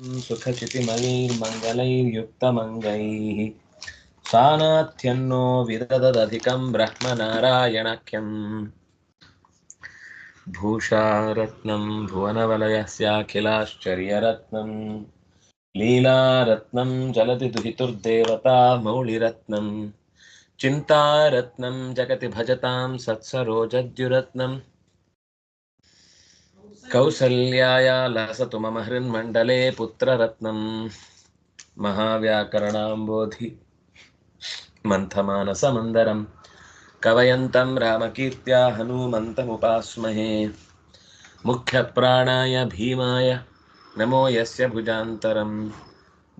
सुखचितिमयैर्मङ्गलैर्युक्तमङ्गैः सानाथ्यन्नो विदददधिकं ब्रह्मनारायणख्यम्। भूषारत्नं भुवनवलयस्याखिलाश्चर्यरत्नं। लीलारत्नं जलति दुहितुर्देवता मौलिरत्नं। चिन्तारत्नं जगति भजतां सत्सरोजद्युरत्नम् कौसल्याय लसतु मम हृन्मण्डले पुत्ररत्नं। महाव्याकरणाम्बोधि। मन्थमानसमन्दरं। कवयन्तं रामकीर्त्या हनूमन्तमुपास्महे। मुख्यप्राणाय भीमाय नमो यस्य भुजान्तरं।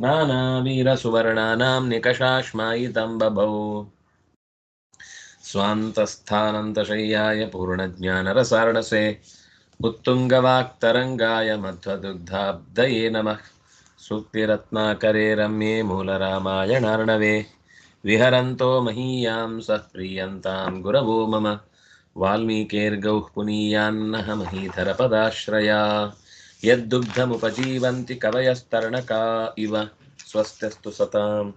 नानावीरसुवर्णानां निकषाश्मायितं बभौ स्वान्तस्थानन्तशय्याय पूर्णज्ञानरसार्णसे। उत्तुङ्गवाक्तरङ्गाय मध्वदुग्धाब्दये नमः सूक्तिरत्नाकरे रम्ये मूलरामायणार्णवे विहरन्तो महीयां सः प्रीयन्तां गुरवो मम वाल्मीकेर्गौः पुनीयान्नः महीधरपदाश्रया यद्दुग्धमुपजीवन्ति कवयस्तरणका इव स्वस्त्यस्तु सताम्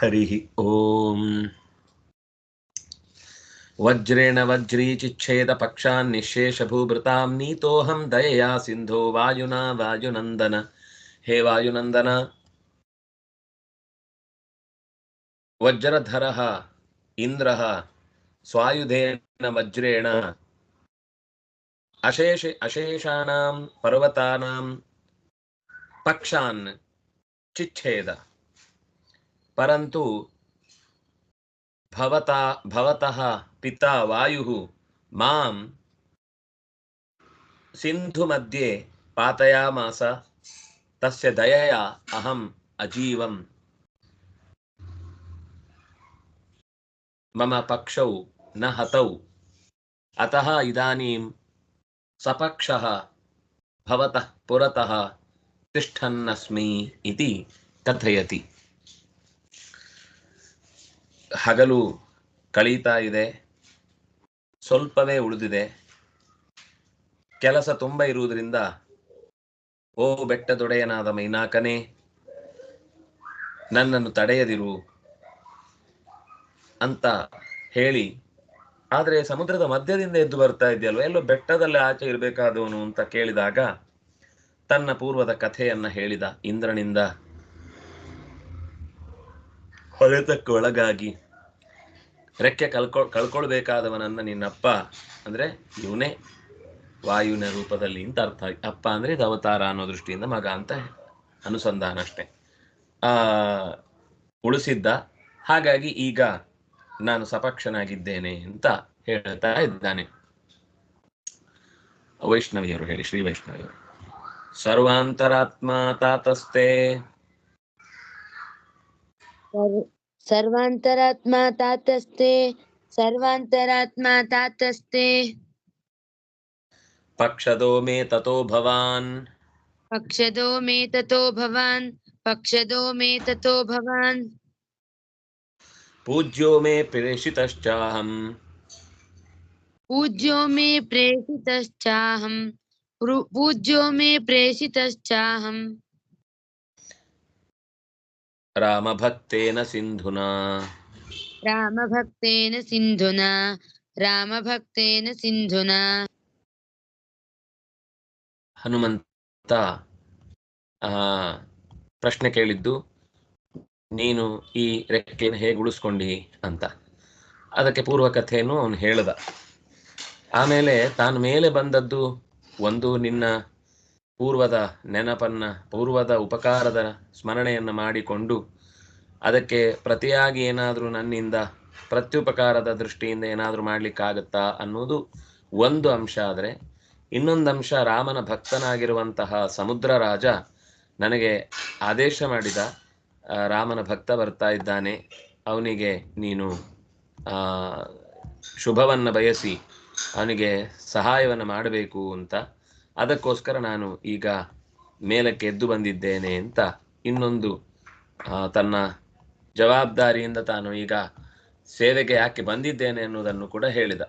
हरिः ओम् वज्रेण वज्रीचिच्छेद पक्षान् निःशेषभूभृतां नीतोऽहं दयया सिन्धो वायुना वायुनन्दन। हे वायुनन्दन। वज्रधरः, इन्द्रः, स्वायुधेन वज्रेण, अशेष अशेषाणां पर्वतानां पक्षान् चिच्छेद। परन्तु भवता, भवतः पिता वायुः माँ सिन्धुमध्ये पातयामास, तस्य दयया अहम् अजीवम्। मम पक्षौ न हतौ। अतः इदानीं सपक्षः भवतः पुरतः तिष्ठन्नस्मि इति कथयति। ಹಗಲು ಕಳೀತಾ ಇದೆ. ಸ್ವಲ್ಪವೇ ಉಳಿದಿದೆ. ಕೆಲಸ ತುಂಬ ಇರುವುದರಿಂದ ಓ ಬೆಟ್ಟದೊಡೆಯನಾದ ಮೈನಾಕನೇ, ನನ್ನನ್ನು ತಡೆಯದಿರು ಅಂತ ಹೇಳಿ, ಆದರೆ ಸಮುದ್ರದ ಮಧ್ಯದಿಂದ ಎದ್ದು ಬರ್ತಾ ಇದೆಯಲ್ವ ಎಲ್ಲೋ ಬೆಟ್ಟದಲ್ಲಿ ಆಚೆ ಇರಬೇಕಾದವನು ಅಂತ ಕೇಳಿದಾಗ ತನ್ನ ಪೂರ್ವದ ಕಥೆಯನ್ನ ಹೇಳಿದ ಇಂದ್ರನಿಂದ. ಹೊಡೆತಕ್ಕೆ ಒಳಗಾಗಿ ರೆಕ್ಕೆ ಕಳ್ಕೊ, ಕಳ್ಕೊಳ್ಬೇಕಾದವನನ್ನ ನಿನ್ನಪ್ಪ ಅಂದ್ರೆ ಇವನೇ ವಾಯುವಿನ ರೂಪದಲ್ಲಿ ಅಂತ ಅರ್ಥ ಅಪ್ಪ ಅಂದ್ರೆ ಇದು ಅವತಾರ ಅನ್ನೋ ದೃಷ್ಟಿಯಿಂದ ಮಗ ಅಂತ ಅನುಸಂಧಾನ ಅಷ್ಟೆ. ಉಳಿಸಿದ್ದ, ಹಾಗಾಗಿ ಈಗ ನಾನು ಸಪಕ್ಷನಾಗಿದ್ದೇನೆ ಅಂತ ಹೇಳ್ತಾ ಇದ್ದಾನೆ. ವೈಷ್ಣವಿಯರು ಹೇಳಿ, ಶ್ರೀ ವೈಷ್ಣವಿಯರು. ಸರ್ವಾಂತರಾತ್ಮ ತಾತಸ್ತೆ सर्वांतरात्मा तातस्ते सर्वांतरात्मा तातस्ते पक्षदो मे ततो भवान। पक्षदो मे ततो भवान पक्षदो मे ततो भवान। पूज्यो मे प्रेषितश्चाहम्। पूज्यो मे प्रेषितश्चाहम्। पूज्यो मे प्रेषितश्चाहम्। ರಾಮಭಕ್ತೇನ ಸಿಂಧುನಾ ರಾಮಭಕ್ತೇನ ಸಿಂಧುನಾ ರಾಮಭಕ್ತೇನ ಸಿಂಧುನಾ ಹನುಮಂತ ಪ್ರಶ್ನೆ ಕೇಳಿದ್ದು ನೀನು ಈ ರೆಕ್ಕೆಯನ್ನು ಹೇಗೆ ಉಳಿಸ್ಕೊಂಡಿ ಅಂತ. ಅದಕ್ಕೆ ಪೂರ್ವ ಕಥೆಯನ್ನು ಅವನು ಹೇಳ್ದ. ಆಮೇಲೆ ತಾನು ಮೇಲೆ ಬಂದದ್ದು ಒಂದು ನಿನ್ನ ಪೂರ್ವದ ನೆನಪನ್ನ, ಪೂರ್ವದ ಉಪಕಾರದ ಸ್ಮರಣೆಯನ್ನು ಮಾಡಿಕೊಂಡು ಅದಕ್ಕೆ ಪ್ರತಿಯಾಗಿ ಏನಾದರೂ ನನ್ನಿಂದ ಪ್ರತ್ಯುಪಕಾರದ ದೃಷ್ಟಿಯಿಂದ ಏನಾದರೂ ಮಾಡ್ಲಿಕ್ಕಾಗತ್ತಾ ಅನ್ನೋದು ಒಂದು ಅಂಶ ಆದರೆ, ಇನ್ನೊಂದು ಅಂಶ ರಾಮನ ಭಕ್ತನಾಗಿರುವಂತಹ ಸಮುದ್ರ ರಾಜ ನನಗೆ ಆದೇಶ ಮಾಡಿದ ರಾಮನ ಭಕ್ತ ಬರ್ತಾ ಇದ್ದಾನೆ, ಅವನಿಗೆ ನೀನು ಶುಭವನ್ನು ಬಯಸಿ, ಅವನಿಗೆ ಸಹಾಯವನ್ನು ಮಾಡಬೇಕು ಅಂತ ಅದಕ್ಕೋಸ್ಕರ ನಾನು ಈಗ ಮೇಲಕ್ಕೆ ಎದ್ದು ಬಂದಿದ್ದೇನೆ ಅಂತ ಇನ್ನೊಂದು ತನ್ನ ಜವಾಬ್ದಾರಿಯಿಂದ ತಾನು ಈಗ ಸೇವೆಗೆ ಯಾಕೆ ಬಂದಿದ್ದೇನೆ ಅನ್ನೋದನ್ನು ಕೂಡ ಹೇಳಿದ.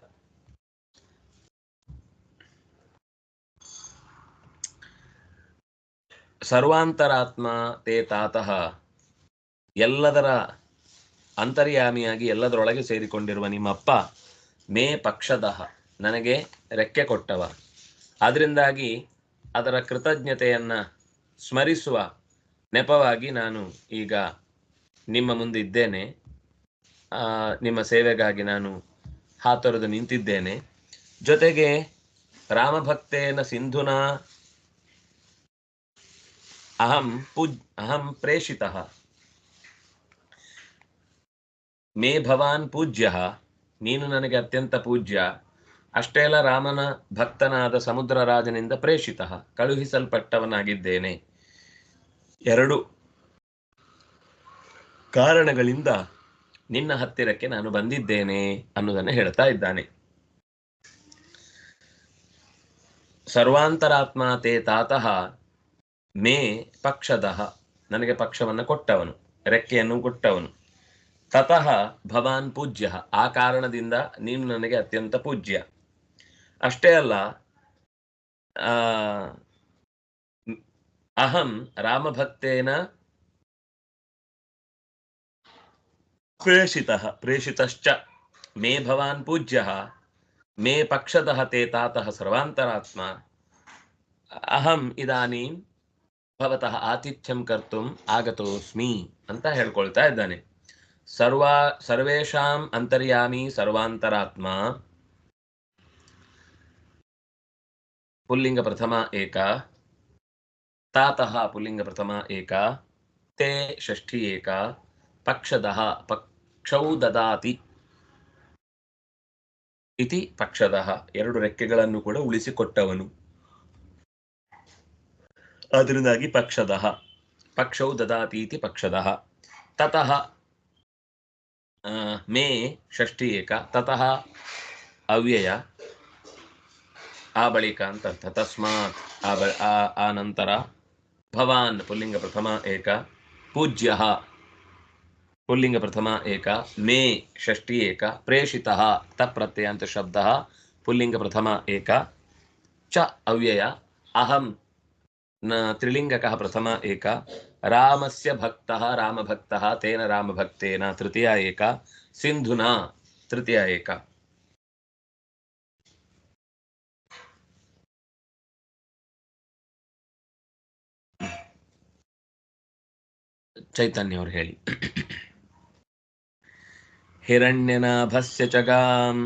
ಸರ್ವಾಂತರಾತ್ಮ ತೇ ತಾತಃ ಎಲ್ಲದರ ಅಂತರ್ಯಾಮಿಯಾಗಿ ಎಲ್ಲದರೊಳಗೆ ಸೇರಿಕೊಂಡಿರುವ ನಿಮ್ಮಪ್ಪ ಮೇ ಪಕ್ಷದಹ ನನಗೆ ರೆಕ್ಕೆ ಕೊಟ್ಟವ. ಅದರಿಂದಾಗಿ ಅದರ ಕೃತಜ್ಞತೆಯನ್ನು ಸ್ಮರಿಸುವ ನೆಪವಾಗಿ ನಾನು ಈಗ ನಿಮ್ಮ ಮುಂದೆ ಇದ್ದೇನೆ. ನಿಮ್ಮ ಸೇವೆಗಾಗಿ ನಾನು ಹಾತೊರೆದು ನಿಂತಿದ್ದೇನೆ. ಜೊತೆಗೆ ರಾಮಭಕ್ತೇನ ಸಿಂಧುನ ಅಹಂ ಪೂಜ್, ಅಹಂ ಪ್ರೇಷಿತ. ಮೇ ಭವಾನ್ ಪೂಜ್ಯ, ನೀನು ನನಗೆ ಅತ್ಯಂತ ಪೂಜ್ಯ. ಅಷ್ಟೇ ಅಲ್ಲ ರಾಮನ ಭಕ್ತನಾದ ಸಮುದ್ರ ರಾಜನಿಂದ ಪ್ರೇಷಿತ, ಕಳುಹಿಸಲ್ಪಟ್ಟವನಾಗಿದ್ದೇನೆ. ಎರಡು ಕಾರಣಗಳಿಂದ ನಿನ್ನ ಹತ್ತಿರಕ್ಕೆ ನಾನು ಬಂದಿದ್ದೇನೆ ಅನ್ನೋದನ್ನು ಹೇಳ್ತಾ ಇದ್ದಾನೆ. ಸರ್ವಾಂತರಾತ್ಮ ತೇ ತಾತಃ ಮೇ ಪಕ್ಷದ, ನನಗೆ ಪಕ್ಷವನ್ನು ಕೊಟ್ಟವನು, ರೆಕ್ಕೆಯನ್ನು ಕೊಟ್ಟವನು. ತತಃ ಭವಾನ್ ಪೂಜ್ಯ, ಆ ಕಾರಣದಿಂದ ನೀನು ನನಗೆ ಅತ್ಯಂತ ಪೂಜ್ಯ. ಅಷ್ಟೇ ಅಲ್ಲ ಅಹಂ ರಾಮಭಕ್ತೇನ ಪ್ರೇಷಿತಃ, ಪ್ರೇಷಿತಶ್ಚ, ಮೇ ಭವಾನ್ ಪೂಜ್ಯ, ಮೇ ಪಕ್ಷದಃ ತೇ ತಾತಃ ಸರ್ವಾಂತರಾತ್ಮ, ಅಹಂ ಇದಾನೀಂ ಭವತಃ ಆತಿಥ್ಯಂ ಕರ್ತುಂ ಆಗತೋಸ್ಮಿ ಅಂತ ಹೇಳ್ಕೊಳ್ತಾ ಇದ್ದಾನೆ. ಸರ್ವಾ, ಸರ್ವೇಷಾಂ ಅಂತರ್ಯಾಮಿ ಸರ್ವಾಂತರಾತ್ಮ ಪುಲ್ಲಿಂಗ ಪ್ರಥಮ ಏಕ. ತಾತಃ ಪುಲ್ಲಿಂಗ ಪ್ರಥಮ ಏಕ. ತೇ ಷಷ್ಠಿ ಏಕ. ಪಕ್ಷದ ಪಕ್ಷೌ ದದಾತಿ. ಇತಿ ಪಕ್ಷದ. ಎರಡು ರೆಕ್ಕೆಗಳನ್ನು ಕೂಡ ಉಳಿಸಿಕೊಟ್ಟವನು. ಅದರಿಂದಾಗಿ ಪಕ್ಷದ. ಪಕ್ಷೌ ದದಾತಿ ಇತಿ ಪಕ್ಷದ. ತತಃ ಮೇ ಷಷ್ಠಿ ಏಕ. ತತಃ ಅವ್ಯಯ. ಆ ಬಳಿಕ ಅಂತ ಅರ್ಥ ತಸ್ಮಾತ್ ಆ ಬ- ಆ- ಆ ನಂತರ ಭವಾನ್ ಪುಲ್ಲಿಂಗ ಪ್ರಥಮ ಏಕ ಪೂಜ್ಯ ಪುಲ್ಲಿಂಗ ಪ್ರಥಮ ಏಕ ಮೇ ಷಷ್ಠಿ ಏಕ ಪ್ರೇಷಿತ ತಪ್ರತ್ಯಯ ಅಂತ ಶಬ್ದ ಪುಲ್ಲಿಂಗ ಪ್ರಥಮ ಏಕ ಚ ಅವ್ಯಯ ಅಹಂ ನ त्रिलिङ्गकः प्रथम एक रामस्य भक्तः रामभक्तः तेन रामभक्तेन तृतीया एक सिन्धुना तृतीया एक ಚೈತನ್ಯವ್ರು ಹೇಳಿ ಹಿರಣ್ಯನಾಭಸ್ಯ ಚಗಾಂ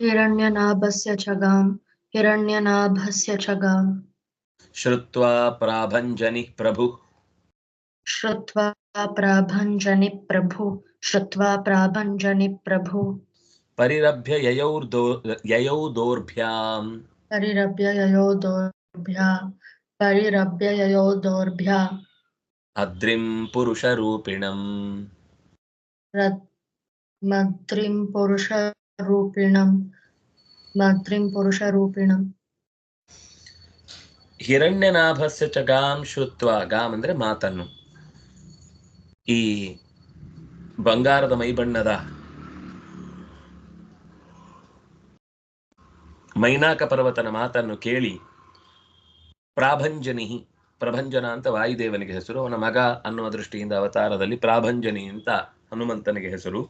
हिरण्यनाभस्य च गां हिरण्यनाभस्य च गां श्रुत्वा प्राभञ्जनिः प्रभुः श्रुत्वा प्राभञ्जनि प्रभु श्रुत्वा प्राभञ्जनि प्रभु ಪರಿರಭ್ಯ ಯಯೌರ್ದೋ ಯಯೌ ದೌರ್ಭ್ಯಾಂ ಪರಿರಭ್ಯ ಯಯೋ ಪರಿರಭ್ಯ ಯಯೋ ದೌರ್ಭ್ಯ ಅದ್ರಿಂ ಪುರುಷರೂಪಿಣಂ. ಮದ್ರಿಂ ಪುರುಷರೂಪಿಣಂ ಮದ್ರಿಂ ಪುರುಷರೂಪಿಣಂ. ಹಿರಣ್ಯನಾಭಸ್ಯ ಚ ಗಾಂ ಶ್ರುತ್ವ ಗಾಂ ಅಂದ್ರೆ ಮಾತನ್ನು. ಈ ಬಂಗಾರದ ಮೈಬಣ್ಣದ ಮೈನಾಕ ಪರ್ವತನ ಮಾತನ್ನು ಕೇಳಿ ಪ್ರಾಭಂಜನಿ ಪ್ರಭಂಜನ ಅಂತ ವಾಯುದೇವನಿಗೆ ಹೆಸರು, ಅವನ ಮಗ ಅನ್ನುವ ದೃಷ್ಟಿಯಿಂದ ಅವತಾರದಲ್ಲಿ ಪ್ರಾಭಂಜನಿ ಅಂತ ಹನುಮಂತನಿಗೆ ಹೆಸರು.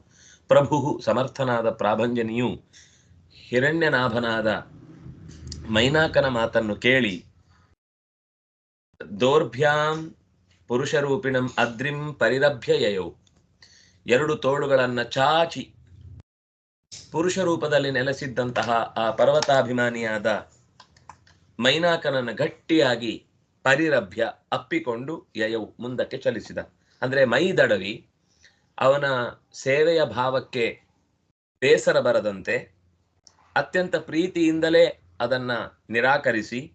ಪ್ರಭು ಸಮರ್ಥನಾದ ಪ್ರಾಭಂಜನಿಯು ಹಿರಣ್ಯನಾಭನಾದ ಮೈನಾಕನ ಮಾತನ್ನು ಕೇಳಿ, ದೌರ್ಭ್ಯಾಂ ಪುರುಷರೂಪಿಣಂ ಅದ್ರಿಂ ಪರಿರಭ್ಯ ಎರಡು ತೋಳುಗಳನ್ನ ಚಾಚಿ ಪುರುಷ ರೂಪದಲ್ಲಿ ನೆಲೆಸಿದ್ದಂತಹ ಆ ಪರ್ವತಾಭಿಮಾನಿಯಾದ ಮೈನಾಕನನ್ನು ಗಟ್ಟಿಯಾಗಿ ಪರಿರಭ್ಯ ಅಪ್ಪಿಕೊಂಡು ಯಯವು ಮುಂದಕ್ಕೆ ಚಲಿಸಿದ. ಅಂದ್ರೆ ಮೈ ದಡವಿ ಅವನ ಸೇವೆಯ ಭಾವಕ್ಕೆ ಬೇಸರ ಬರದಂತೆ ಅತ್ಯಂತ ಪ್ರೀತಿಯಿಂದಲೇ ಅದನ್ನ ನಿರಾಕರಿಸಿ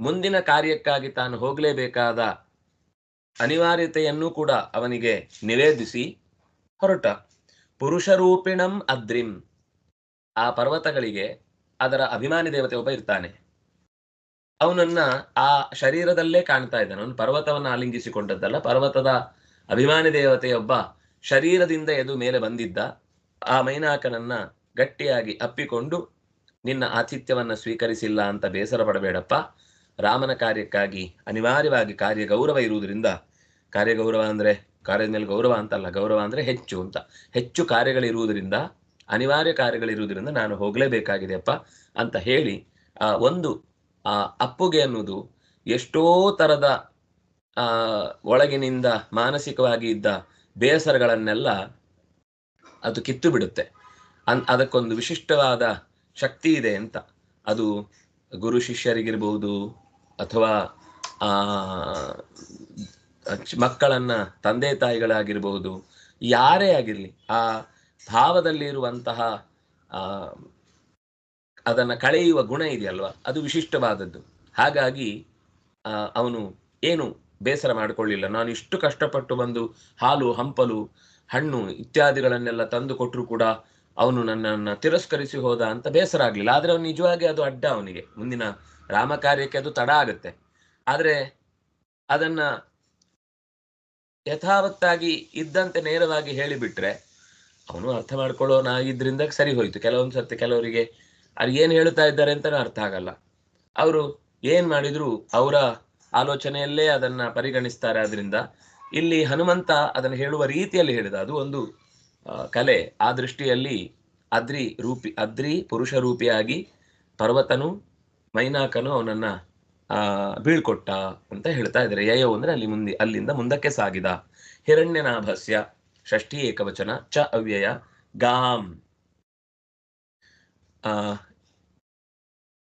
ಮುಂದಿನ ಕಾರ್ಯಕ್ಕಾಗಿ ತಾನು ಹೋಗಲೇಬೇಕಾದ ಅನಿವಾರ್ಯತೆಯನ್ನು ಕೂಡ ಅವನಿಗೆ ನಿವೇದಿಸಿ ಹೊರಟ. ಪುರುಷರೂಪಿಣಂ ಅದ್ರಿಂ. ಆ ಪರ್ವತಗಳಿಗೆ ಅದರ ಅಭಿಮಾನಿ ದೇವತೆ ಒಬ್ಬ ಇರ್ತಾನೆ. ಅವನನ್ನ ಆ ಶರೀರದಲ್ಲೇ ಕಾಣ್ತಾ ಇದ್ದಾನೆ. ಅವನು ಪರ್ವತವನ್ನು ಆಲಿಂಗಿಸಿಕೊಂಡದ್ದಲ್ಲ, ಪರ್ವತದ ಅಭಿಮಾನಿ ದೇವತೆಯೊಬ್ಬ ಶರೀರದಿಂದ ಎದು ಮೇಲೆ ಬಂದಿದ್ದ ಆ ಮೈನಾಕನನ್ನ ಗಟ್ಟಿಯಾಗಿ ಅಪ್ಪಿಕೊಂಡು, ನಿನ್ನ ಆತಿಥ್ಯವನ್ನ ಸ್ವೀಕರಿಸಿಲ್ಲ ಅಂತ ಬೇಸರ ಪಡಬೇಡಪ್ಪ. ರಾಮನ ಕಾರ್ಯಕ್ಕಾಗಿ ಅನಿವಾರ್ಯವಾಗಿ ಕಾರ್ಯ ಗೌರವ ಇರುವುದರಿಂದ, ಕಾರ್ಯಗೌರವ ಅಂದ್ರೆ, ಕಾರ್ಯದ ಮೇಲೆ ಗೌರವ ಅಂತಲ್ಲ, ಗೌರವ ಅಂದ್ರೆ ಹೆಚ್ಚು ಅಂತ. ಹೆಚ್ಚು ಕಾರ್ಯಗಳಿರುವುದರಿಂದ ಅನಿವಾರ್ಯ ಕಾರ್ಯಗಳಿರುವುದರಿಂದ ನಾನು ಹೋಗಲೇಬೇಕಾಗಿದೆಯಪ್ಪ ಅಂತ ಹೇಳಿ, ಆ, ಒಂದು, ಆ, ಅಪ್ಪುಗೆ ಅನ್ನುವುದು ಎಷ್ಟೋ ತರದ, ಆ, ಒಳಗಿನಿಂದ ಮಾನಸಿಕವಾಗಿ ಇದ್ದ ಬೇಸರಗಳನ್ನೆಲ್ಲ ಅದು ಕಿತ್ತು ಬಿಡುತ್ತೆ. ಅನ್, ಅದಕ್ಕೊಂದು ವಿಶಿಷ್ಟವಾದ ಶಕ್ತಿ ಇದೆ ಅಂತ. ಅದು ಗುರು ಶಿಷ್ಯರಿಗಿರ್ಬೋದು ಅಥವಾ, ಆ, ಮಕ್ಕಳನ್ನ ತಂದೆ ತಾಯಿಗಳಾಗಿರ್ಬೋದು, ಯಾರೇ ಆಗಿರ್ಲಿ, ಆ ಭಾವದಲ್ಲಿ ಇರುವಂತಹ ಆ, ಅದನ್ನ ಕಳೆಯುವ ಗುಣ ಇದೆಯಲ್ವಾ? ಅದು ವಿಶಿಷ್ಟವಾದದ್ದು. ಹಾಗಾಗಿ ಅವನು ಏನು ಬೇಸರ ಮಾಡಿಕೊಳ್ಳಿಲ್ಲ. ನಾನು ಇಷ್ಟು ಕಷ್ಟಪಟ್ಟು ಬಂದು ಹಾಲು, ಹಂಪಲು, ಹಣ್ಣು ಇತ್ಯಾದಿಗಳನ್ನೆಲ್ಲ ತಂದು ಕೊಟ್ಟರು ಕೂಡ ಅವನು ನನ್ನನ್ನು ತಿರಸ್ಕರಿಸಿ ಹೋದ ಅಂತ ಬೇಸರ ಆಗಲಿಲ್ಲ. ಆದ್ರೆ ಅವನು ನಿಜವಾಗಿ ಅದು ಅಡ್ಡ ಅವನಿಗೆ. ಮುಂದಿನ ರಾಮ ಕಾರ್ಯಕ್ಕೆ ಅದು ತಡ ಆಗುತ್ತೆ. ಆದ್ರೆ ಅದನ್ನ ಯಥಾವತ್ತಾಗಿ ಇದ್ದಂತೆ ನೇರವಾಗಿ ಹೇಳಿಬಿಟ್ರೆ ಅವನು ಅರ್ಥ ಮಾಡ್ಕೊಳ್ಳೋನಾಗಿದ್ರಿಂದ ಸರಿ ಹೋಯ್ತು. ಕೆಲವೊಂದು ಸರ್ತಿ ಕೆಲವರಿಗೆ ಅವ್ರು ಏನ್ ಹೇಳ್ತಾ ಇದ್ದಾರೆ ಅಂತ ಅರ್ಥ ಆಗಲ್ಲ. ಅವರು ಏನ್ ಮಾಡಿದ್ರು ಅವರ ಆಲೋಚನೆಯಲ್ಲೇ ಅದನ್ನ ಪರಿಗಣಿಸ್ತಾರೆ. ಆದ್ರಿಂದ ಇಲ್ಲಿ ಹನುಮಂತ ಅದನ್ನು ಹೇಳುವ ರೀತಿಯಲ್ಲಿ ಹೇಳಿದ. ಅದು ಒಂದು ಕಲೆ. ಆ ದೃಷ್ಟಿಯಲ್ಲಿ ಅದ್ರಿ ರೂಪಿ, ಅದ್ರಿ ಪುರುಷ ರೂಪಿಯಾಗಿ ಪರ್ವತನು, ಮೈನಾಕನು ಅವನನ್ನ, ಆ, ಬೀಳ್ಕೊಟ್ಟ ಅಂತ ಹೇಳ್ತಾ ಇದ್ದಾರೆ. ಯಯೋ ಅಂದ್ರೆ ಅಲ್ಲಿ ಮುಂದೆ, ಅಲ್ಲಿಂದ ಮುಂದಕ್ಕೆ ಸಾಗಿದ. ಹಿರಣ್ಯನಾಭಸ್ಯ. ಷಷ್ಠಿ ಏಕವಚನ ಚ ಅವ್ಯಯ ಗಾಂ ಆ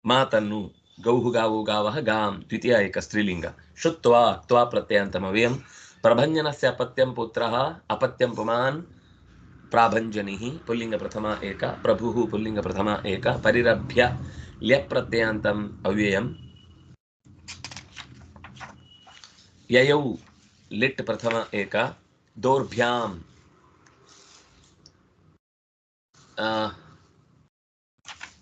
ಮಾತನ್ನು ಗೌಹು ಗಾವು ಗಾವಹ ಗಾಂ ದ್ವಿತೀಯ ಏಕ ಸ್ತ್ರೀಲಿಂಗ ಶುತ್ವಾ ತ್ವಾ ಪ್ರತ್ಯಯಂತಮವ್ಯಯಂ ಪ್ರಭಂಜನಸ್ಯ ಅಪತ್ಯಂ ಪುತ್ರಃ ಅಪತ್ಯಂ ಪುಮಾನ್ ಪ್ರಾಭಂಜನಿ ಪುಲ್ಲಿಂಗ ಪ್ರಥಮ ಏಕ ಪ್ರಭು ಪುಲ್ಲಿಂಗ ಪ್ರಥಮ ಏಕ ಪರಿರಭ್ಯ ಲ್ಯ ಪ್ರತ್ಯಯಾಂತಂ ಅವ್ಯಯಂ ಯಯೌ ಆ,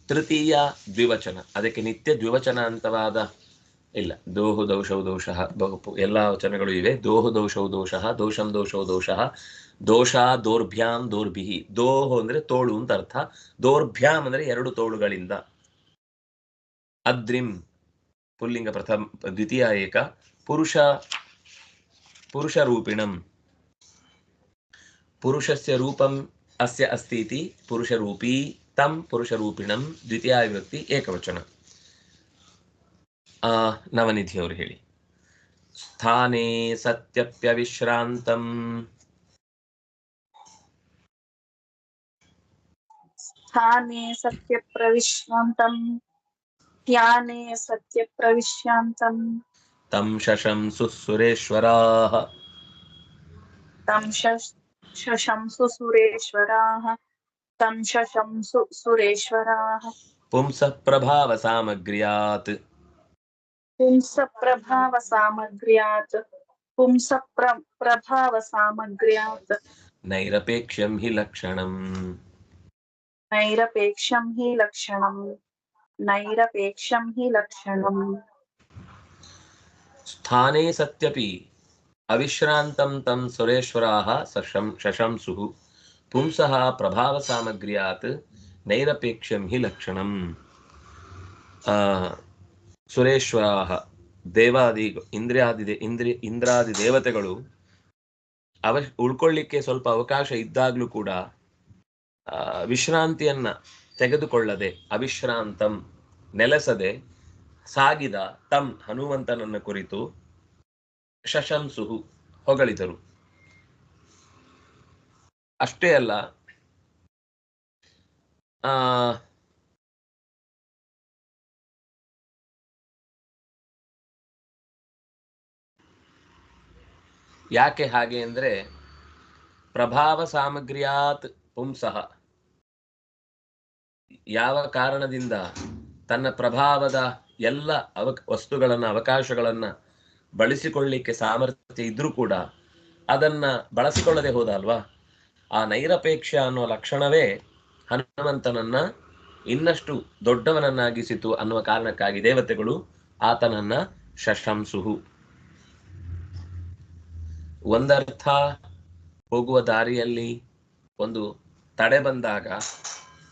ತೃತೀಯ ದ್ವಿವಚನ. ಅದಕ್ಕೆ ನಿತ್ಯ ದ್ವಿವಚನ ಅಂತವಾದ ಇಲ್ಲ. ದೋಹು ದೋಷೌ ದೋಷ ಬಹು ಎಲ್ಲ ವಚನಗಳು ಇವೆ. ದೋಹು ದೋಷೌ ದೋಷ ದೋಷಂ ದೋಷೌ ದೋಷ ದೋಷ ದೋರ್ಭ್ಯಾಂ ದೋರ್ಭಿಹಿ. ದೋಹು ಅಂದ್ರೆ ತೋಳು ಅಂತ ಅರ್ಥ. ದೋರ್ಭ್ಯಾಂ ಅಂದ್ರೆ ಎರಡು ತೋಳುಗಳಿಂದ. ಅದ್ರಿಂ ಪುಲ್ಲಿಂಗ ಪ್ರಥಮ ದ್ವಿತೀಯ ಏಕ ಪುರುಷ ಪುರುಷ ರೂಪಿಣಂ ಪುರುಷಸ್ಯ ರೂಪಂ ಅಸ್ಯ ಅಸ್ತಿ ಇತಿ ಪುರುಷರೂಪಿ ತಂ ಪುರುಷರೂಪಿಣಂ ದ್ವಿತೀಯ ವಿಭಕ್ತಿ ಏಕವಚನ ಆ ನವನಿಧಿ ಅವರು ಹೇಳಿ ಸ್ಥಾನೇ ಸತ್ಯಪ್ಯವಿಶ್ರಾಂತಂ स्थाने सत्यप्रविश्रान्तम् ध्याने सत्यप्रविश्रान्तम् तं शशंसुः सुरेश्वराः तं शश- शशंसु सुरेश्वराः तं शशंसु सुरेश्वराः। पुंसः प्रभावसामग्र्यात् पुंसप्रभावसामग्र्यात्। पुंसप्र प्रभावसामग्र्यात्। नैरपेक्ष्यं हि लक्षणम्। नैरपेक्षं हि लक्षणम्। नैरपेक्षं हि लक्षणम्। स्थाने सत्यपि। ಅವಿಶ್ರಾಂತಂ ತಂ ಸುರೇಶ್ವರಾಹ ಸಶಂ ಶಶಂಸು ಪುಂಸಃ ಪ್ರಭಾವ ಸಾಮಗ್ರ್ಯಾತ್ ನೈರಪೇಕ್ಷಂ ಹಿ ಲಕ್ಷಣಂ ಸುರೇಶ್ವರಾಹ ದೇವಾದಿ ಇಂದ್ರಿಯಾದಿ ಇಂದ್ರಿ ಇಂದ್ರಾದಿ ದೇವತೆಗಳು ಅವ ಉಳ್ಕೊಳ್ಳಿಕ್ಕೆ ಸ್ವಲ್ಪ ಅವಕಾಶ ಇದ್ದಾಗ್ಲೂ ಕೂಡ ವಿಶ್ರಾಂತಿಯನ್ನ ತೆಗೆದುಕೊಳ್ಳದೆ, ಅವಿಶ್ರಾಂತಂ ನೆಲೆಸದೆ ಸಾಗಿದ ತಂ ಹನುಮಂತನನ್ನ ಕುರಿತು ಶಶಂಸುಹು ಹೊಗಳಿದರು. ಅಷ್ಟೇ ಅಲ್ಲ, ಆ, ಯಾಕೆ ಹಾಗೆ ಅಂದ್ರೆ ಪ್ರಭಾವ ಸಾಮಗ್ರಿಯಾತ್ ಪುಂಸಃ. ಯಾವ ಕಾರಣದಿಂದ ತನ್ನ ಪ್ರಭಾವದ ಎಲ್ಲ ಅವ ವಸ್ತುಗಳನ್ನ, ಅವಕಾಶಗಳನ್ನ ಬಳಸಿಕೊಳ್ಳಿಕ್ಕೆ ಸಾಮರ್ಥ್ಯ ಇದ್ರೂ ಕೂಡ ಅದನ್ನ ಬಳಸಿಕೊಳ್ಳದೆ ಹೋದಲ್ವಾ? ಆ ನೈರಪೇಕ್ಷ ಅನ್ನುವ ಲಕ್ಷಣವೇ ಹನುಮಂತನನ್ನ ಇನ್ನಷ್ಟು ದೊಡ್ಡವನನ್ನಾಗಿಸಿತು ಅನ್ನುವ ಕಾರಣಕ್ಕಾಗಿ ದೇವತೆಗಳು ಆತನನ್ನ ಶಶಂಸುಹು. ಒಂದರ್ಥ ಹೋಗುವ ದಾರಿಯಲ್ಲಿ ಒಂದು ತಡೆ ಬಂದಾಗ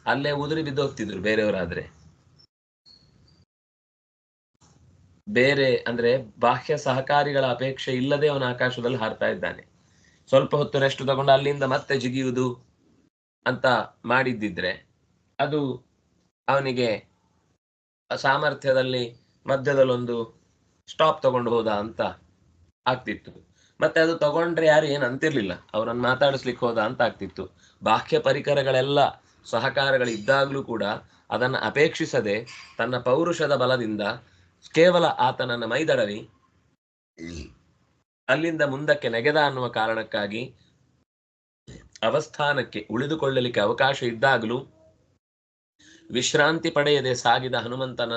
ಅಲ್ಲೇ ಉದುರಿ ಬಿದ್ದೋಗ್ತಿದ್ರು ಬೇರೆಯವರಾದ್ರೆ. ಬೇರೆ ಅಂದ್ರೆ ಬಾಹ್ಯ ಸಹಕಾರಿಗಳ ಅಪೇಕ್ಷೆ ಇಲ್ಲದೆ ಅವನು ಆಕಾಶದಲ್ಲಿ ಹಾರ್ತಾ ಇದ್ದಾನೆ. ಸ್ವಲ್ಪ ಹೊತ್ತು ರೆಸ್ಟ್ ತಗೊಂಡು ಅಲ್ಲಿಂದ ಮತ್ತೆ ಜಿಗಿಯುವುದು ಅಂತ ಮಾಡಿದ್ದಿದ್ರೆ ಅದು ಅವನಿಗೆ ಸಾಮರ್ಥ್ಯದಲ್ಲಿ ಮಧ್ಯದಲ್ಲೊಂದು ಸ್ಟಾಪ್ ತಗೊಂಡು ಹೋದ ಅಂತ ಆಗ್ತಿತ್ತು. ಮತ್ತೆ ಅದು ತಗೊಂಡ್ರೆ ಯಾರು ಏನು ಅಂತಿರ್ಲಿಲ್ಲ. ಅವರನ್ನು ಮಾತಾಡಿಸ್ಲಿಕ್ಕೆ ಹೋದ ಅಂತ ಆಗ್ತಿತ್ತು. ಬಾಹ್ಯ ಪರಿಕರಗಳೆಲ್ಲ ಸಹಕಾರಗಳು ಇದ್ದಾಗಲೂ ಕೂಡ ಅದನ್ನು ಅಪೇಕ್ಷಿಸದೆ ತನ್ನ ಪೌರುಷದ ಬಲದಿಂದ ಕೇವಲ ಆತನನ್ನ ಮೈದಡವಿ. ಅಲ್ಲಿಂದ ಮುಂದಕ್ಕೆ ನೆಗೆದ ಅನ್ನುವ ಕಾರಣಕ್ಕಾಗಿ ಅವಸ್ಥಾನಕ್ಕೆ ಉಳಿದುಕೊಳ್ಳಲಿಕ್ಕೆ ಅವಕಾಶ ಇದ್ದಾಗಲೂ ವಿಶ್ರಾಂತಿ ಪಡೆಯದೆ ಸಾಗಿದ ಹನುಮಂತನ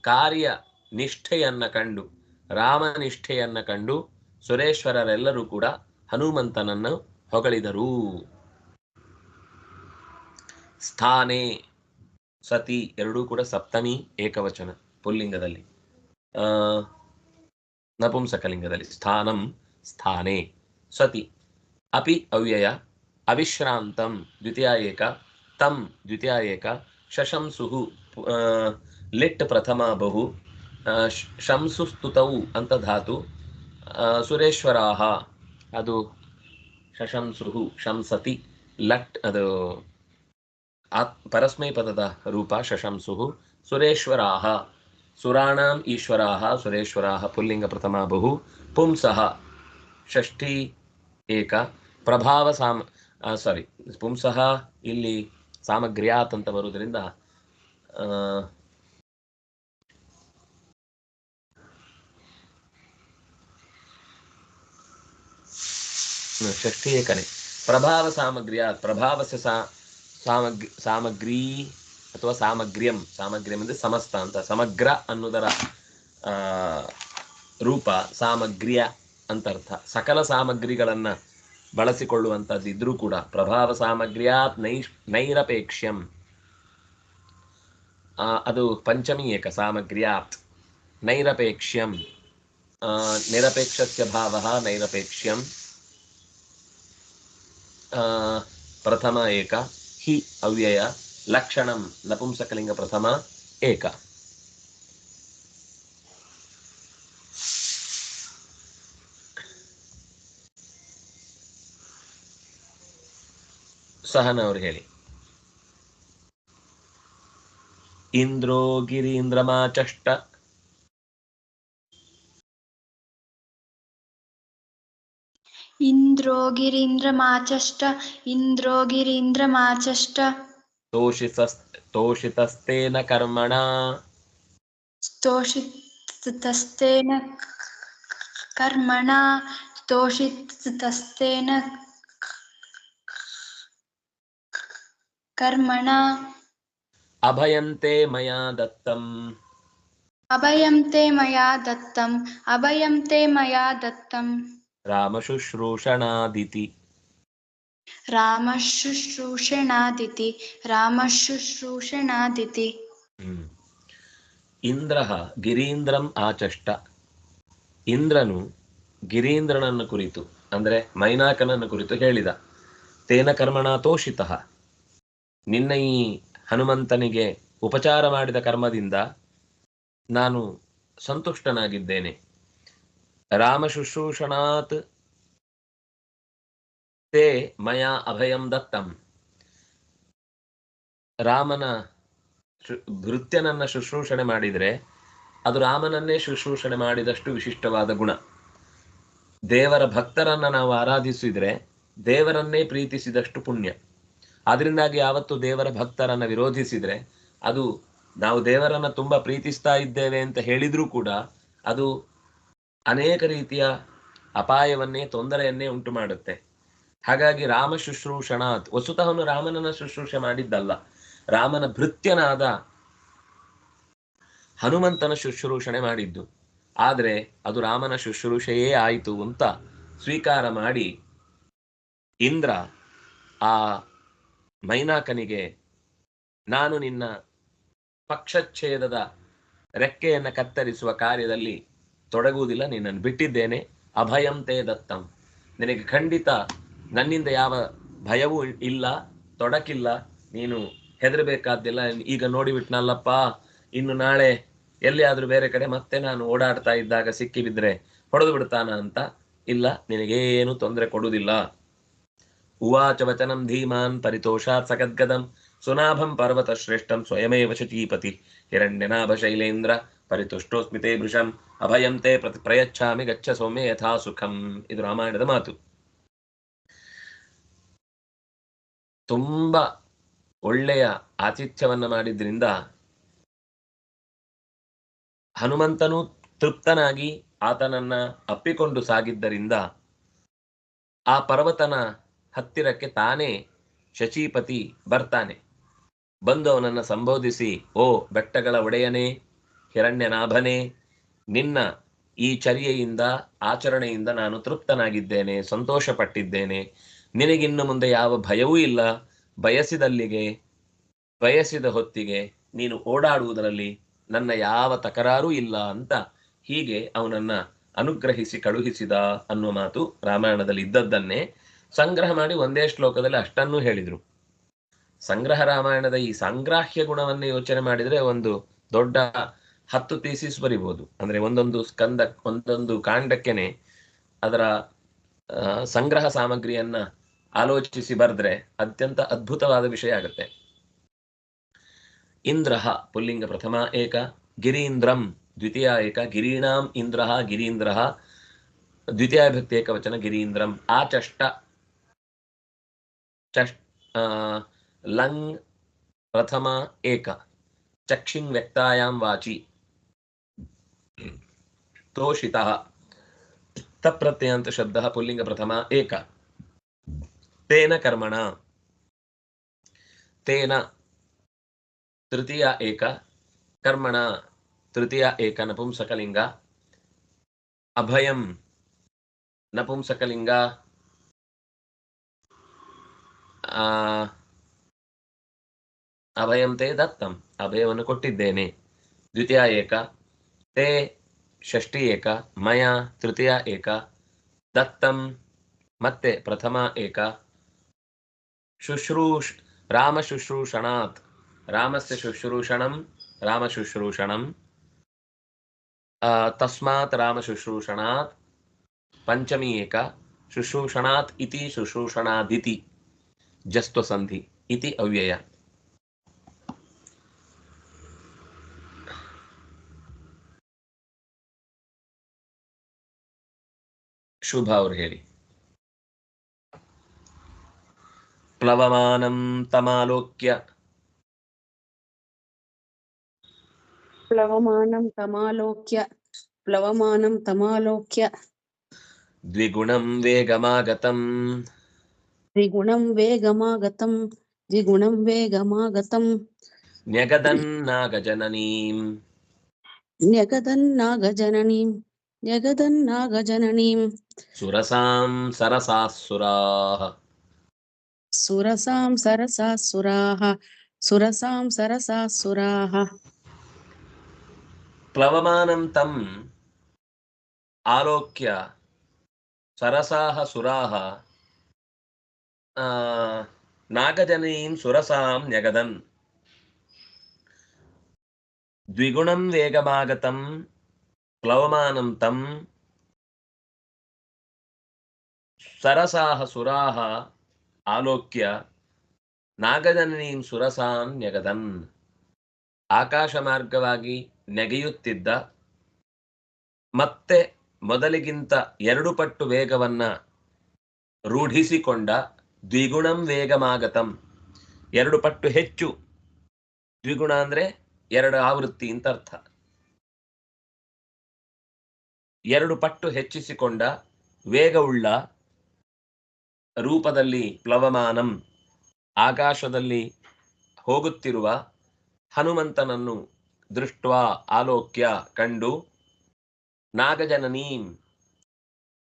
ಕಾರ್ಯ ನಿಷ್ಠೆಯನ್ನ ಕಂಡು ರಾಮನಿಷ್ಠೆಯನ್ನ ಕಂಡು ಸುರೇಶ್ವರರೆಲ್ಲರೂ ಕೂಡ ಹನುಮಂತನನ್ನು ಹೊಗಳಿದರು. ಸ್ಥಾನೇ ಸತಿ ಎರಡೂ ಕೂಡ ಸಪ್ತಮಿ ಏಕವಚನ. ಪುಲ್ಲಿಂಗದಲ್ಲಿ. ನಪುಂಸಕಲಿಂಗದಲ್ಲಿ ಸ್ಥಾನಂ ಸ್ಥಾನೇ ಸತಿ. ಅಪಿ ಅವ್ಯಯ ಅವಿಶ್ರಾಂತಂ ದ್ವಿತೀಯ ಏಕ ತಂ ದ್ವಿತೀಯ ಏಕ ಶಶಂಸುಹು ಲಿಟ್ ಪ್ರಥಮ ಬಹು ಶಂಸುಸ್ತುತೌ ಅಂತ ಧಾತು ಸುರೇಶ್ವರಾಹ ಅದು ಶಶಂಸುಹು, ಶಂಸತಿ, ಲಟ್ ಅದು ಆತ್ ಪರಸ್ಮೈ ಪದದ ರೂಪ ಶಶಂಸುಹು, ಸುರೇಶ್ವರಾಹ ಸುರಾಣಾಂ ಈಶ್ವರಾಹ, ಸುರೇಶ್ವರಾಹ, ಪುಲ್ಲಿಂಗ ಪ್ರಥಮ ಬಹು, ಪುಂಸಃ, ಷಷ್ಠಿ ಏಕ, ಪ್ರಭಾವ ಸಾಮ ಸಾರಿ ಪುಂಸಃ ಇಲ್ಲಿ ಸಾಮಗ್ರ್ಯಾತ್ ಅಂತ ಬರುವುದರಿಂದ ಷಷ್ಠಿ ಏಕನೇ. ಪ್ರಭಾವ ಸಾಮಗ್ರ್ಯಾತ್ ಪ್ರಭಾವಸ ಸಾ, ಸಾಮಗ್, ಸಾಮಗ್ರಿ ಅಥವಾ ಸಾಮಗ್ರ್ಯಂ ಸಾಮಗ್ರ್ಯಂ ಅಂದ್ರೆ ಸಮಸ್ತ ಅಂತ, ಸಮಗ್ರ ಅನ್ನೋದರ ರೂಪ ಸಾಮಗ್ರ್ಯ ಅಂತ ಅರ್ಥ. ಸಕಲ ಸಾಮಗ್ರಿಗಳನ್ನ ಬಳಸಿಕೊಳ್ಳುವಂಥದ್ದಿದ್ರೂ ಕೂಡ ಪ್ರಭಾವ ಸಾಮಗ್ರ್ಯಾತ್ ನೈ ನೈರಪೇಕ್ಷ್ಯಂ. ಅದು ಪಂಚಮಿ ಏಕ ಸಾಮಗ್ರ್ಯಾತ್. ನೈರಪೇಕ್ಷ್ಯಂ. ನಿರಪೇಕ್ಷಸ್ಯ ಭಾವ ನೈರಪೇಕ್ಷ್ಯಂ. ಪ್ರಥಮ ಏಕ ಹಿ ಅವ್ಯಯ. ಲಕ್ಷಣಂ ನಪುಂಸಕಲಿಂಗ ಪ್ರಥಮ ಏಕ. ಸಹನ ಅವರು ಹೇಳಿ. ಇಂದ್ರೋ ಗಿರೀಂದ್ರಮಾಚಷ್ಟ. ಇಂದ್ರೋ ಗಿರೀಂದ್ರಮಾಚಷ್ಟ ಇಂದ್ರೋ ಗಿರೀಂದ್ರಮಾಚಷ್ಟ. तोषितस्तेन कर्मणा। स्तोषितस्तेन कर्मणा स्तोषितस्तेन कर्मणा। अभयन्ते मया दत्तम्। अभयन्ते मया दत्तम् अभयन्ते मया दत्तम्। रामशुश्रूषणादिति। ರಾಮಶುಶ್ರೂಷಣಾದಿತಿ ರಾಮಶುಶ್ರೂಷಣಾದಿತಿ. ಇಂದ್ರ ಗಿರೀಂದ್ರಂ ಆಚಷ್ಟ. ಇಂದ್ರನು ಗಿರೀಂದ್ರನನ್ನು ಕುರಿತು, ಅಂದ್ರೆ ಮೈನಾಕನನ್ನು ಕುರಿತು ಹೇಳಿದ. ತೇನ ಕರ್ಮಣ ತೋಷಿತ. ನಿನ್ನ ಈ ಹನುಮಂತನಿಗೆ ಉಪಚಾರ ಮಾಡಿದ ಕರ್ಮದಿಂದ ನಾನು ಸಂತುಷ್ಟನಾಗಿದ್ದೇನೆ. ರಾಮ ಶುಶ್ರೂಷಣಾತ್ ತೇ ಮಯಾ ಅಭಯಂ ದತ್ತಂ ರಾಮನ ಭೃತ್ಯನನ್ನ ಶುಶ್ರೂಷಣೆ ಮಾಡಿದರೆ, ಅದು ರಾಮನನ್ನೇ ಶುಶ್ರೂಷಣೆ ಮಾಡಿದಷ್ಟು ವಿಶಿಷ್ಟವಾದ ಗುಣ. ದೇವರ ಭಕ್ತರನ್ನ ನಾವು ಆರಾಧಿಸಿದ್ರೆ, ದೇವರನ್ನೇ ಪ್ರೀತಿಸಿದಷ್ಟು ಪುಣ್ಯ. ಅದರಿಂದಾಗಿ ಯಾವತ್ತು ದೇವರ ಭಕ್ತರನ್ನ ವಿರೋಧಿಸಿದ್ರೆ, ಅದು ನಾವು ದೇವರನ್ನ ತುಂಬಾ ಪ್ರೀತಿಸ್ತಾ ಇದ್ದೇವೆ ಅಂತ ಹೇಳಿದ್ರೂ ಕೂಡ, ಅದು ಅನೇಕ ರೀತಿಯ ಅಪಾಯವನ್ನೇ, ತೊಂದರೆಯನ್ನೇ ಉಂಟು ಮಾಡುತ್ತೆ ಹಾಗಾಗಿ ರಾಮ ಶುಶ್ರೂಷಣಾತ್. ವಸುತಃ ಅವನು ರಾಮನನ್ನ ಶುಶ್ರೂಷೆ ಮಾಡಿದ್ದಲ್ಲ. ರಾಮನ ಭೃತ್ಯನಾದ ಹನುಮಂತನ ಶುಶ್ರೂಷಣೆ ಮಾಡಿದ್ದು. ಆದರೆ ಅದು ರಾಮನ ಶುಶ್ರೂಷೆಯೇ ಆಯಿತು ಅಂತ ಸ್ವೀಕಾರ ಮಾಡಿ ಇಂದ್ರ ಆ ಮೈನಾಕನಿಗೆ, ನಾನು ನಿನ್ನ ಪಕ್ಷಚ್ಛೇದದ ರೆಕ್ಕೆಯನ್ನು ಕತ್ತರಿಸುವ ಕಾರ್ಯದಲ್ಲಿ ತೊಡಗುವುದಿಲ್ಲ, ನಿನ್ನನ್ನು ಬಿಟ್ಟಿದ್ದೇನೆ. ಅಭಯಂತೆ ದತ್ತಂ. ನಿನಗೆ ಖಂಡಿತ ನನ್ನಿಂದ ಯಾವ ಭಯವೂ ಇಲ್ಲ, ತೊಡಕಿಲ್ಲ, ನೀನು ಹೆದರಬೇಕಾದ್ದಿಲ್ಲ ಈಗ ನೋಡಿಬಿಟ್ನಲ್ಲಪ್ಪ ಇನ್ನು ನಾಳೆ ಎಲ್ಲಿಯಾದ್ರೂ ಬೇರೆ ಕಡೆ ಮತ್ತೆ ನಾನು ಓಡಾಡ್ತಾ ಇದ್ದಾಗ ಸಿಕ್ಕಿ ಬಿದ್ರೆ ಹೊಡೆದು ಬಿಡ್ತಾನ ಅಂತ? ಇಲ್ಲ, ನಿನಗೇನು ತೊಂದರೆ ಕೊಡುವುದಿಲ್ಲ. ಉವಾಚ ವಚನಂ ಧೀಮಾನ್ ಪರಿತೋಷಾತ್ ಸಗದ್ಗದಂ ಸುನಾಭಂ ಪರ್ವತ ಶ್ರೇಷ್ಠಂ ಸ್ವಯಮೇವ ಶಚೀಪತಿ ಹಿರಣ್ಯನಾಭ ಶೈಲೇಂದ್ರ ಪರಿತುಷ್ಟೋಸ್ಮಿತೆ ಭೃಶಂ ಅಭಯಂತೆ ಪ್ರಯಚ್ಛಾಮಿ ಗಚ್ಚ ಸೌಮ್ಯ ಯಥಾ ಸುಖಂ ಇದು ರಾಮಾಯಣದ ಮಾತು. ತುಂಬಾ ಒಳ್ಳೆಯ ಆತಿಥ್ಯವನ್ನ ಮಾಡಿದ್ರಿಂದ ಹನುಮಂತನು ತೃಪ್ತನಾಗಿ ಆತನನ್ನ ಅಪ್ಪಿಕೊಂಡು ಸಾಗಿದ್ದರಿಂದ ಆ ಪರ್ವತನ ಹತ್ತಿರಕ್ಕೆ ತಾನೇ ಶಚೀಪತಿ ಬರ್ತಾನೆ. ಬಂದು ಅವನನ್ನ ಸಂಬೋಧಿಸಿ, ಓ ಬೆಟ್ಟಗಳ ಒಡೆಯನೇ, ಹಿರಣ್ಯನಾಭನೇ, ನಿನ್ನ ಈ ಚರ್ಯೆಯಿಂದ, ಆಚರಣೆಯಿಂದ ನಾನು ತೃಪ್ತನಾಗಿದ್ದೇನೆ ಸಂತೋಷ ಪಟ್ಟಿದ್ದೇನೆ ನಿನಗಿನ್ನು ಮುಂದೆ ಯಾವ ಭಯವೂ ಇಲ್ಲ. ಬಯಸಿದಲ್ಲಿಗೆ, ಬಯಸಿದ ಹೊತ್ತಿಗೆ ನೀನು ಓಡಾಡುವುದರಲ್ಲಿ ನನ್ನ ಯಾವ ತಕರಾರೂ ಇಲ್ಲ ಅಂತ ಹೀಗೆ ಅವನನ್ನ ಅನುಗ್ರಹಿಸಿ ಕಳುಹಿಸಿದ ಅನ್ನುವ ಮಾತು ರಾಮಾಯಣದಲ್ಲಿ ಇದ್ದದ್ದನ್ನೇ ಸಂಗ್ರಹ ಮಾಡಿ ಒಂದೇ ಶ್ಲೋಕದಲ್ಲಿ ಅಷ್ಟನ್ನೂ ಹೇಳಿದ್ರು. ಸಂಗ್ರಹ ರಾಮಾಯಣದ ಈ ಸಂಗ್ರಾಹ್ಯ ಗುಣವನ್ನು ಯೋಚನೆ ಮಾಡಿದ್ರೆ ಒಂದು ದೊಡ್ಡ ಹತ್ತು ಥೀಸಿಸ್ ಬರಿಬಹುದು ಅಂದ್ರೆ ಒಂದೊಂದು ಸ್ಕಂದ, ಒಂದೊಂದು ಕಾಂಡಕ್ಕೆನೆ ಅದರ ಸಂಗ್ರಹ ಸಾಮಗ್ರಿಯನ್ನ ಆಲೋಚಿಸಿ ಬರೆದ್ರೆ ಅತ್ಯಂತ ಅದ್ಭುತವಾದ ವಿಷಯ ಆಗುತ್ತೆ. ಇಂದ್ರ ಪುಲ್ಲಿಂಗ ಪ್ರಥಮ ಏಕ, ಗಿರೀಂದ್ರಂ ದ್ವಿತೀಯ ಏಕ, ಗಿರೀಣಾಂ ಇಂದ್ರ ಗಿರೀಂದ್ರ ದ್ವಿತೀಯ ವಿಭಕ್ತಿ ಏಕವಚನ, ಗಿರೀಂದ್ರಂ. ಆ ಚಷ್ಟ ಚಷ್ಟ ಲಂಗ್ ಪ್ರಥಮ ಏಕ, ಚಕ್ಷಿಂಗ್ ವ್ಯಕ್ತಾಯಾಂ ವಾಚಿ, ತೋಷಿತ ತಪ್ರತ್ಯಂತ ಶಬ್ದ ಪುಲ್ಲಿಂಗ ಪ್ರಥಮ ಏಕ. ತೇನ ಕರ್ಮಣ ತೇನ ತೃತೀಯ ಏಕ ಕರ್ಮಣ ತೃತೀಯ ಏಕ ನಪುಂಸಕಲಿಂಗ ಅಭಯಂ ನಪುಂಸಕಲಿಂಗ ಆ, ಅಭಯಂ ತೇ ದತ್ತಂ ಅಭಯವನ್ನು ಕೊಟ್ಟಿದ್ದೇನೆ ದ್ವಿತೀಯ ಏಕ ತೇ ಷಷ್ಠಿ ಏಕ ಮಯ ತೃತೀಯ ಏಕ ದತ್ತಂ ಮತ್ತೆ ಪ್ರಥಮ ಏಕ ಶುಶ್ರೂಷ್ ರಾಮ ಶುಶ್ರೂಷಣಾತ್ ರಾಮಸ್ಯ ಶುಶ್ರೂಷಣಂ ರಾಮ ಶುಶ್ರೂಷಣಂ ತಸ್ಮಾತ್ ರಾಮ ಶುಶ್ರೂಷಣಾತ್ ಪಂಚಮಿ ಏಕ ಶುಶ್ರೂಷಣಾತ್ ಇತಿ ಶುಶ್ರೂಷಣಾದಿತಿ ಜಸ್ತ್ವ ಸಂಧಿ ಇತಿ ಅವ್ಯಯ ಶುಭ ಅವ್ರು ಹೇಳಿ प्लवमानं तमालोक्य प्लवमानं तमालोक्य प्लवमानं तमालोक्य द्विगुणं वेगमागतम् द्विगुणं वेगमागतं द्विगुणं वेगमागतं न्यगदन्नागजननीं न्यगदन्नागजननीं न्यगदन्नागजननीं सुरसां सरसाः सुराः సురసాం సరసా సురాహ సురసాం సరసా సురాహ ప్లవమానం తం ఆలోక్య సరసాహ సురాహ నాగజనీం సురసాం న్యగదన్ ద్విగుణం వేగమాగతం ప్లవమానం తం సరసాహ సురాహ ಆಲೋಕ್ಯ ನಾಗದನನೀಂ ಸುರಸಾಂ ನೆಗದನ್ ಆಕಾಶ ಮಾರ್ಗವಾಗಿ ನೆಗೆಯುತ್ತಿದ್ದ ಮತ್ತೆ ಮೊದಲಿಗಿಂತ ಎರಡು ಪಟ್ಟು ವೇಗವನ್ನ ರೂಢಿಸಿಕೊಂಡ ದ್ವಿಗುಣಂ ವೇಗಮಾಗತಂ. ಎರಡು ಪಟ್ಟು ಹೆಚ್ಚು. ದ್ವಿಗುಣ ಅಂದ್ರೆ ಎರಡು ಆವೃತ್ತಿ ಅಂತ ಅರ್ಥ. ಎರಡು ಪಟ್ಟು ಹೆಚ್ಚಿಸಿಕೊಂಡ ವೇಗವುಳ್ಳ ರೂಪದಲ್ಲಿ ಪ್ಲವಮಾನಂ, ಆಕಾಶದಲ್ಲಿ ಹೋಗುತ್ತಿರುವ ಹನುಮಂತನನ್ನು ದೃಷ್ಟ ಆಲೋಕ್ಯ ಕಂಡು, ನಾಗಜನನೀಂ,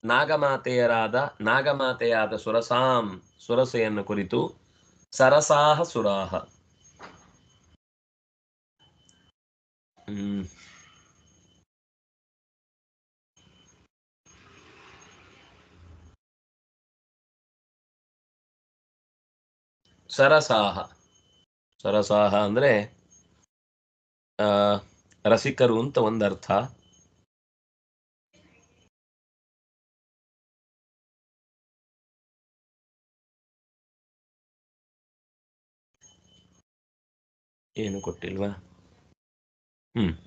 ನಾಗಮಾತೆಯರಾದ, ನಾಗಮಾತೆಯಾದ ಸುರಸಾಂ ಸುರಸೆಯನ್ನು ಕುರಿತು ಸರಸಾಹ ಸುರಾಹ ಹ್ಮ್ ಸರಸಾಹ. ಸರಸಾಹ ಅಂದ್ರೆ, ಆ, ರಸಿಕರು ಅಂತ ಒಂದರ್ಥ. ಏನು ಕೊಟ್ಟಿಲ್ವಾ? ಹ್ಮ್.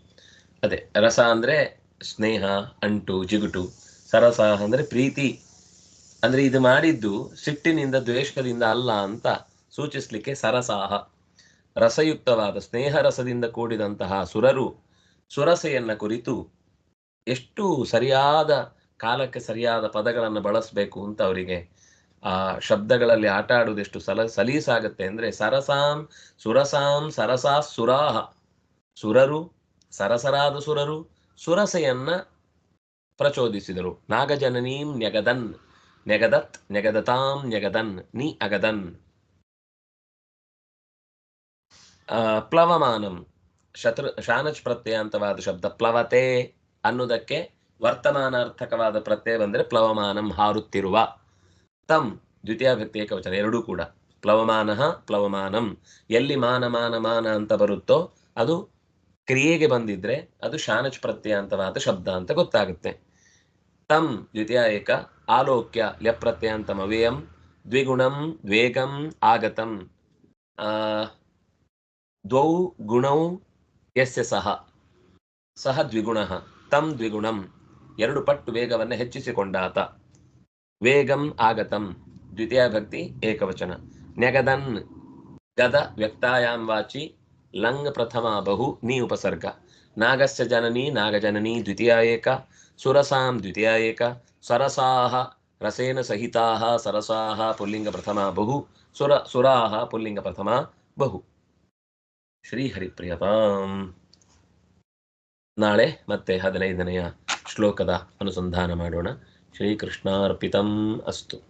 ಅದೇ, ರಸ ಅಂದ್ರೆ ಸ್ನೇಹ, ಅಂಟು, ಜಿಗುಟು. ಸರಸ ಅಂದ್ರೆ ಪ್ರೀತಿ. ಅಂದ್ರೆ ಇದು ಮಾಡಿದ್ದು ಸಿಟ್ಟಿನಿಂದ ದ್ವೇಷದಿಂದ ಅಲ್ಲ ಅಂತ ಸೂಚಿಸ್ಲಿಕ್ಕೆ ಸರಸಾಹ. ರಸಯುಕ್ತವಾದ ಸ್ನೇಹ ರಸದಿಂದ ಕೂಡಿದಂತಹ ಸುರರು, ಸುರಸೆಯನ್ನ ಕುರಿತು ಎಷ್ಟು ಸರಿಯಾದ, ಕಾಲಕ್ಕೆ ಸರಿಯಾದ ಪದಗಳನ್ನು ಬಳಸಬೇಕು ಅಂತ ಅವರಿಗೆ ಆ ಶಬ್ದಗಳಲ್ಲಿ ಆಟ ಆಡುವುದೆಷ್ಟು ಸಲ, ಸಲೀಸಾಗತ್ತೆ ಅಂದ್ರೆ ಸರಸಾಂ, ಸುರಸಾಂ, ಸರಸಾ, ಸುರಾಹ. ಸುರರು, ಸರಸರಾದ ಸುರರು, ಸುರಸೆಯನ್ನ ಪ್ರಚೋದಿಸಿದರು. ನಾಗಜನನೀಂ ನ್ಯಗದನ್. ನೆಗದತ್ ನೆಗದತಾಂ ನೆಗದನ್ ನಿ ಅಗದನ್. ಪ್ಲವಮಾನಂ. ಶತ್ರು ಶಾನಚ್ ಪ್ರತ್ಯಯಾಂತವಾದ ಶಬ್ದ ಪ್ಲವತೆ ಅನ್ನುವುದಕ್ಕೆ ವರ್ತಮಾನಾರ್ಥಕವಾದ ಪ್ರತ್ಯಯ ಬಂದ್ರೆ ಪ್ಲವಮಾನಂ ಹಾರುತ್ತಿರುವ. ತಂ ದ್ವಿತೀಯ ಭಕ್ತಿ ಏಕವಚನ ಎರಡೂ ಕೂಡ. ಪ್ಲವಮಾನ ಪ್ಲವಮಾನಂ. ಎಲ್ಲಿ ಮಾನ ಮಾನ ಮಾನ ಅಂತ ಬರುತ್ತೋ ಅದು ಕ್ರಿಯೆಗೆ ಬಂದಿದ್ರೆ ಅದು ಶಾನಚ್ ಪ್ರತ್ಯಯಾಂತವಾದ ಶಬ್ದ ಅಂತ ಗೊತ್ತಾಗುತ್ತೆ. ತಂ ದ್ವಿತೀಯ ಏಕ. ಆಲೋಕ್ಯ ಲ್ಯಪ್ರತ್ಯಯಾಂತಂ ವ್ಯಯಂ ದ್ವಿಗುಣಂ ವೇಗಂ ಆಗತಂ. ಆ, ದ್ವೌ ಗುಣೌ ಯಸ್ಯ ಸಹ. ಸಹ ದ್ವಿಗುಣ, ತಂ ದ್ವಿಗುಣಂ, ಎರಡು ಪಟ್ಟು ವೇಗವನ್ನು ಹೆಚ್ಚಿಸಿಕೊಂಡಾತ. ವೇಗಂ ಆಗತಂ, ದ್ವಿತೀಯ ಭಕ್ತಿ ಏಕವಚನ. ನ್ಯಗದನ್ ಗದ ವ್ಯಕ್ತಾಯಾಂ ವಾಚಿ, ಲಂಗ್ ಪ್ರಥಮ ಬಹು ನೀ ಉಪಸರ್ಗ. ನಾಗಸ್ಯ ಜನನಿ, ನಾಗಜನನಿ ದ್ವಿತೀಯ ಏಕ. ಸುರಸಾಂ ದ್ವಿತೀಯ ಏಕ. ಸರಸಾಹ ರಸೇನ ಸಹಿತಾಹ, ಸರಸಾಹ ಪುಲ್ಲಿಂಗ ಪ್ರಥಮ ಬಹು, ಸುರ ಸುರಾಹ ಪುಲ್ಲಿಂಗ ಪ್ರಥಮ ಬಹು. ಶ್ರೀಹರಿಪ್ರಿಯತಾಂ. ನಾಳೆ ಮತ್ತೆ ಹದಿನೈದನೆಯ ಶ್ಲೋಕದ ಅನುಸಂಧಾನ ಮಾಡೋಣ. ಶ್ರೀಕೃಷ್ಣಾರ್ಪಿತಂ ಅಸ್ತು.